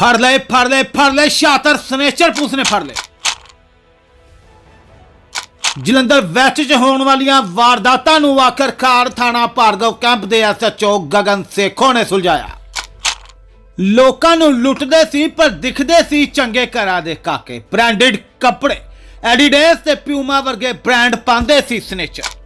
ਫੜ ਲੈ ਫੜ ਲੈ ਫੜ ਲੈ, ਸ਼ਾਤਰ ਸਨੇਚਰ ਪੁਲਿਸ ਨੇ ਫੜ ਲਏ। ਜਲੰਧਰ ਵੈਸਟ 'ਚ ਹੋਣ ਵਾਲੀਆਂ ਵਾਰਦਾਤਾਂ ਨੂੰ ਆਖਰਕਾਰ ਥਾਣਾ ਭਾਰਗਵ ਕੈਂਪ ਦੇ ਐਸਐਚਓ ਗਗਨ ਸੇਖੋ ਨੇ ਸੁਲਝਾਇਆ। ਲੋਕਾਂ ਨੂੰ ਲੁੱਟਦੇ ਸੀ, ਪਰ ਦਿਖਦੇ ਸੀ ਚੰਗੇ ਘਰਾਂ ਦੇ ਕਾਕੇ। ਬ੍ਰਾਂਡਡ ਕੱਪੜੇ, ਐਡੀਡਾਸ ਤੇ ਪਿਊਮਾ ਵਰਗੇ ਬ੍ਰਾਂਡ ਪਾਉਂਦੇ ਸੀ ਸਨੇਚਰ।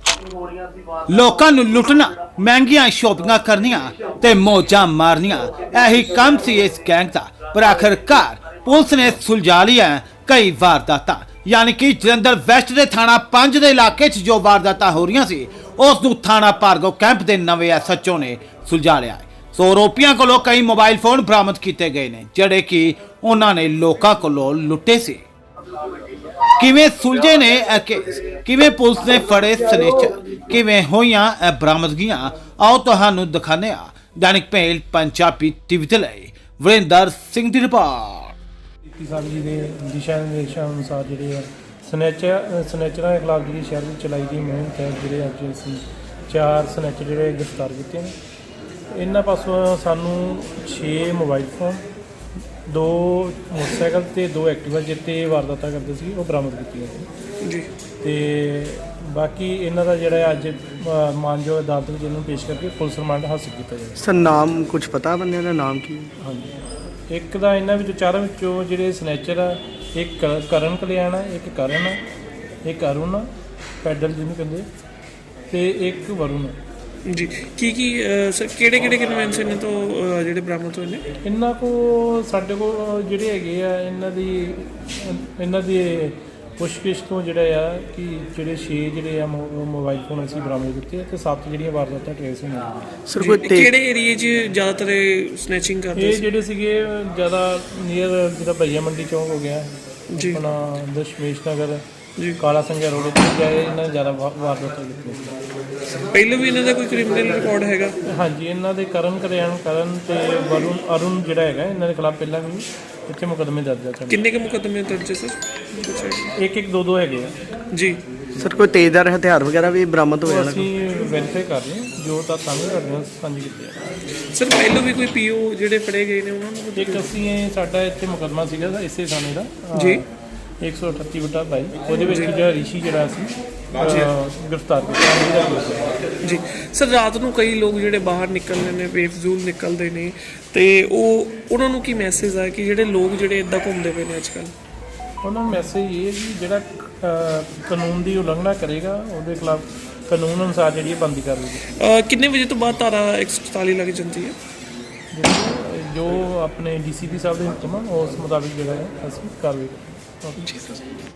ਲੋਕਾਂ ਨੂੰ ਲੁੱਟਣਾ, ਮਹਿੰਗੀਆਂ ਸ਼ੋਪਿੰਗਾਂ ਕਰਨੀਆਂ ਤੇ ਮੋਜਾਂ ਮਾਰਨੀਆਂ, ਇਹੀ ਕੰਮ ਸੀ ਇਸ ਗੈਂਗ ਦਾ। ਪਰ ਆਖਰਕਾਰ ਪੁਲਿਸ ਨੇ ਸੁਲਝਾ ਲਿਆ ਕਈ ਵਾਰਦਾਤਾਂ। ਯਾਨੀ ਕਿ ਜਲੰਧਰ ਵੈਸਟ ਦੇ ਥਾਣਾ 5 ਦੇ ਇਲਾਕੇ 'ਚ ਜੋ ਵਾਰਦਾਤਾਂ ਹੋ ਰਹੀਆਂ ਸੀ, ਉਸ ਨੂੰ ਥਾਣਾ ਭਾਰਗਵ ਕੈਂਪ ਦੇ ਨਵੇਂ ਐਸਐਚਓ ਨੇ ਸੁਲਝਾ ਲਿਆ ਸੋ ਆਰੋਪੀਆਂ ਕੋਲੋਂ ਕਈ ਮੋਬਾਈਲ ਫੋਨ ਬਰਾਮਦ ਕੀਤੇ ਗਏ ਨੇ, ਜਿਹੜੇ ਕਿ ਉਹਨਾਂ ਨੇ ਲੋਕਾਂ ਕੋਲੋਂ ਲੁੱਟੇ ਸੀ। ਕਿਵੇਂ ਸੁਲਝੇ ਨੇ ਇਹ ਕੇਸ ਕਿਵੇਂ ਪੁਲਿਸ ਨੇ ਫੜੇ ਸਨੇਚਰ ਕਿਵੇਂ ਹੋਈਆਂ ਇਹ ਬਰਾਮਦਗੀਆਂ? ਆਓ ਤੁਹਾਨੂੰ ਦਿਖਾਉਂਦੇ ਹਾਂ। ਦੈਨਿਕ ਪਹਿਲ ਪੰਜਾਬੀ ਟੀਵੀ ਤੇ ਲਈ ਵਰਿੰਦਰ ਸਿੰਘ ਦੀ ਰਿਪੋਰਟ। ਡੀਪੀ ਸਾਹਿਬ ਜੀ ਦੇ ਦਿਸ਼ਾ ਨਿਰਦੇਸ਼ਾਂ ਅਨੁਸਾਰ ਜਿਹੜੇ ਆ ਸਨੈਚਰ ਸਨੈਚਰਾਂ ਦੇ ਖਿਲਾਫ ਜਿਹੜੀ ਸ਼ਹਿਰ ਵਿੱਚ ਚਲਾਈ ਗਈ ਮੁਹਿੰਮ ਤਹਿਤ ਜਿਹੜੇ ਅੱਜ ਅਸੀਂ ਚਾਰ ਸਨੈਚਰ ਜਿਹੜੇ ਗ੍ਰਿਫਤਾਰ ਕੀਤੇ ਨੇ। ਇਹਨਾਂ ਪਾਸੋਂ ਸਾਨੂੰ 6 ਮੋਬਾਈਲ ਫੋਨ ਦੋ ਮੋਟਰਸਾਈਕਲ ਤੇ ਦੋ ਐਕਟਿਵਾ ਜਿੱਤੇ ਵਾਰਦਾਤਾਂ ਕਰਦੇ ਸੀ ਉਹ ਬਰਾਮਦ ਕੀਤੀਆਂ ਸੀ ਜੀ। ਤੇ ਬਾਕੀ ਇਹਨਾਂ ਦਾ ਜਿਹੜਾ ਅੱਜ ਮਾਨਯੋਗ ਅਦਾਲਤ ਵਿੱਚ ਇਹਨੂੰ ਪੇਸ਼ ਕਰਕੇ ਪੁਲਿਸ ਰਿਮਾਂਡ ਹਾਸਲ ਕੀਤਾ ਜਾਵੇਗਾ। ਸਰ ਨਾਮ ਕੁਝ ਪਤਾ ਬੰਦਿਆਂ ਦਾ? ਨਾਮ ਕੀ? ਹੈ? ਹਾਂਜੀ। ਇੱਕ ਦਾ ਇਹਨਾਂ ਵਿੱਚੋਂ ਚਾਰਾਂ ਵਿੱਚੋਂ ਜਿਹੜੇ ਸਨੈਚਰ ਆ ਇੱਕ ਕਰਨ ਕਲਿਆਣ ਆ ਇੱਕ ਕਰਨ ਆ ਇੱਕ ਅਰੁਣ ਪੈਡਲ ਜਿਹਨੂੰ ਕਹਿੰਦੇ ਤੇ ਇੱਕ ਵਰੁਣ ਆ। ਜੀ। ਕੀ ਕੀ ਸਰ ਕਿਹੜੇ ਕਿਹੜੇ ਕਨਵੈਂਸ ਇਹਨਾਂ ਤੋਂ ਅਹ, ਜਿਹੜੇ ਬਰਾਮਦ ਹੋਏ ਨੇ ਇਹਨਾਂ ਕੋ ਸਾਡੇ ਕੋ ਜਿਹੜੇ ਹੈਗੇ ਆ ਇਹਨਾਂ ਦੀ ਇਹਨਾਂ ਦੀ ਪੁੱਛਗਿੱਛ ਤੋਂ ਜਿਹੜਾ ਆ ਕਿ ਜਿਹੜੇ 6 ਜਿਹੜੇ ਆ ਮੋ- ਮੋਬਾਈਲ ਫੋਨ ਅਸੀਂ ਬਰਾਮਦ ਕੀਤੇ ਆ ਤੇ ਸੱਤ ਜਿਹੜੀਆਂ ਵਾਰਦਾਤਾਂ ਟ੍ਰੇਸ ਹੋਈਆਂ। ਸਰ ਕੋਈ ਕਿਹੜੇ ਏਰੀਏ 'ਚ ਜ਼ਿਆਦਾਤਰ ਸਨੈਚਿੰਗ ਕਰਦੇ ਇਹ ਸੀ? ਜਿਹੜੇ ਸੀਗੇ ਜ਼ਿਆਦਾ ਨੀਅਰ ਜਿਹੜਾ ਭਈਆ ਮੰਡੀ ਚੌਂਕ ਹੋ ਗਿਆ ਜੀ। ਆਪਣਾ ਦਸ਼ਮੇਸ਼ ਨਗਰ ਜੀ। ਕਾਲਾ ਸੰਘਿਆ ਰੋਡ ਤੇ ਗਏ ਇਹਨਾਂ ਨੇ ਜ਼ਿਆਦਾ ਵਾਰਦਾਤਾਂ ਕੀਤੀਆਂ ਪਹਿਲਾਂ ਵੀ ਇਹਨਾਂ ਦਾ ਕੋਈ ਕ੍ਰਿਮੀਨਲ ਰਿਕਾਰਡ ਹੈਗਾ? ਹਾਂਜੀ ਇਹਨਾਂ ਦੇ ਕਰਨ ਕਰਿਆਣ ਕਰਨ ਤੇ ਵਰੁਣ ਅਰੁਣ ਜਿਹੜਾ ਹੈਗਾ ਇਹਨਾਂ ਦੇ ਖਿਲਾਫ ਪਹਿਲਾਂ ਵੀ ਇੱਥੇ ਮੁਕੱਦਮੇ ਦਰਜ ਆ ਸਨ ਕਿੰਨੇ ਕੁ ਮੁਕੱਦਮੇ ਦਰਜ ਹੈ ਸਰ? ਇੱਕ ਇੱਕ ਦੋ ਦੋ ਹੈਗੇ ਆ। ਜੀ। ਸਰ ਕੋਈ ਤੇਜ਼ਦਾਰ ਹਥਿਆਰ ਵਗੈਰਾ ਵੀ ਬਰਾਮਦ ਹੋਇਆ ਉਹ ਨਾ ਅਸੀਂ ਵੈਰੀਫਾਈ ਕਰ ਰਹੇ ਹਾਂ ਜੋ ਤਾਂ ਸਾਹਮਣੇ ਕਰਦੇ ਹਾਂ ਸਾਂਝੀ ਕੀਤੀ ਆ। ਸਰ ਪਹਿਲਾਂ ਵੀ ਕੋਈ ਪੀਓ ਜਿਹੜੇ ਫੜੇ ਗਏ ਨੇ ਉਹਨਾਂ ਨੂੰ? ਇੱਕ ਅਸੀਂ ਇਹ ਸਾਡਾ ਇੱਥੇ ਮੁਕੱਦਮਾ ਸੀਗਾ ਇਸੇ ਥਾਣੇ ਦਾ। ਅਹ, ਜੀ। 138 ਬਟਾ 22 ਉਹਦੇ ਵਿੱਚ ਜਿਹੜਾ ਰਿਸ਼ੀ ਜਿਹੜਾ ਸੀ ਗ੍ਰਿਫਤਾਰ ਕੀਤਾ। ਜੀ ਸਰ ਰਾਤ ਨੂੰ ਕਈ ਲੋਕ ਜਿਹੜੇ ਬਾਹਰ ਨਿਕਲਦੇ ਨੇ ਬੇਫਜ਼ੂਲ ਨਿਕਲਦੇ ਨੇ ਤੇ ਉਹ ਉਹਨਾਂ ਨੂੰ ਕੀ ਮੈਸੇਜ ਆ ਕਿ ਜਿਹੜੇ ਲੋਕ ਜਿਹੜੇ ਇਦਾਂ ਘੁੰਮਦੇ ਪਏ ਨੇ ਅੱਜਕੱਲ ਉਹਨਾਂ ਨੂੰ ਮੈਸੇਜ ਇਹ ਹੈ ਕਿ ਜਿਹੜਾ ਕਾਨੂੰਨ ਦੀ ਉਲੰਘਣਾ ਕਰੇਗਾ ਉਹਦੇ ਖਿਲਾਫ ਕਾਨੂੰਨ ਅਨੁਸਾਰ ਜਿਹੜੀ ਬੰਦੀ ਕਰ ਰਹੀ ਕਿੰਨੇ ਵਜੇ ਤੋਂ ਬਾਅਦ ਧਾਰਾ 144 ਲੱਗ ਜਾਂਦੀ ਹੈ? ਹੈ ਜੋ ਆਪਣੇ ਡੀਸੀਪੀ ਸਾਹਿਬ ਦੇ ਹੁਕਮ ਆ ਉਸ ਮੁਤਾਬਿਕ ਜਿਹੜਾ ਹੈ ਅਸੀਂ ਕਾਰਵਾਈ ਕਰਾਂਗੇ। ਜੀ ਸਰ।